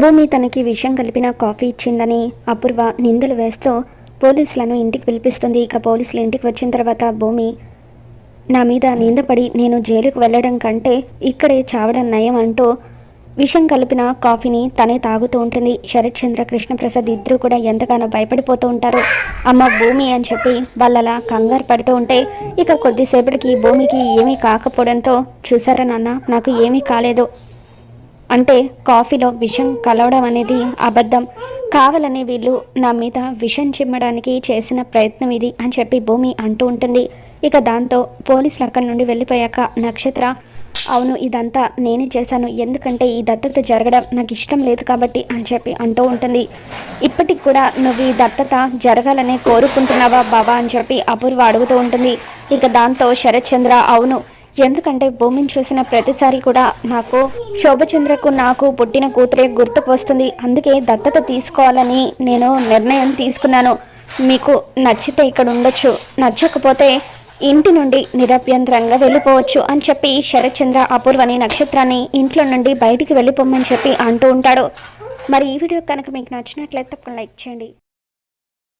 భూమి తనకి విషం కలిపిన కాఫీ ఇచ్చిందని అపూర్వ నిందలు వేస్తూ పోలీసులను ఇంటికి పిలిపిస్తుంది. ఇక పోలీసులు ఇంటికి వచ్చిన తర్వాత భూమి నా మీద నిందపడి నేను జైలుకు వెళ్ళడం కంటే ఇక్కడే చావడం నయం అంటూ విషం కలిపిన కాఫీని తనే తాగుతూ ఉంటుంది. శరత్ చంద్ర కృష్ణప్రసాద్ ఇద్దరు కూడా ఎంతగానో భయపడిపోతూ ఉంటారు. అమ్మ భూమి అని చెప్పి వాళ్ళలా కంగారు పడుతూ ఉంటే ఇక కొద్దిసేపటికి భూమికి ఏమీ కాకపోవడంతో చూసారా నాన్న నాకు ఏమీ కాలేదు. అంటే కాఫీలో విషం కలవడం అనేది అబద్ధం. కావాలని వీళ్ళు నా మీద విషం చిమ్మడానికి చేసిన ప్రయత్నం ఇది అని చెప్పి భూమి అంటూ ఉంటుంది. ఇక దాంతో పోలీసులు అక్కడి నుండి వెళ్ళిపోయాక నక్షత్ర అవును ఇదంతా నేనే చేశాను ఎందుకంటే ఈ దత్తత జరగడం నాకు ఇష్టం లేదు కాబట్టి అని చెప్పి అంటూ ఉంటుంది. ఇప్పటికి కూడా నువ్వు ఈ దత్తత జరగాలని కోరుకుంటున్నావా బాబా అని చెప్పి అపూర్వ అడుగుతూ ఉంటుంది. ఇక దాంతో శరత్ చంద్ర అవును ఎందుకంటే భూమిని చూసిన ప్రతిసారి కూడా నాకు శోభచంద్రకు నాకు పుట్టిన కూతురే గుర్తుకు వస్తుంది. అందుకే దత్తత తీసుకోవాలని నేను నిర్ణయం తీసుకున్నాను. మీకు నచ్చితే ఇక్కడ ఉండొచ్చు. నచ్చకపోతే ఇంటి నుండి నిరభ్యంతరంగా వెళ్ళిపోవచ్చు అని చెప్పి శరత్చంద్ర అపూర్వని నక్షత్రాన్ని ఇంట్లో నుండి బయటికి వెళ్ళిపోమని చెప్పి అంటూ ఉంటాడు. మరి ఈ వీడియో కనుక మీకు నచ్చినట్లయితే తప్పకుండా లైక్ చేయండి.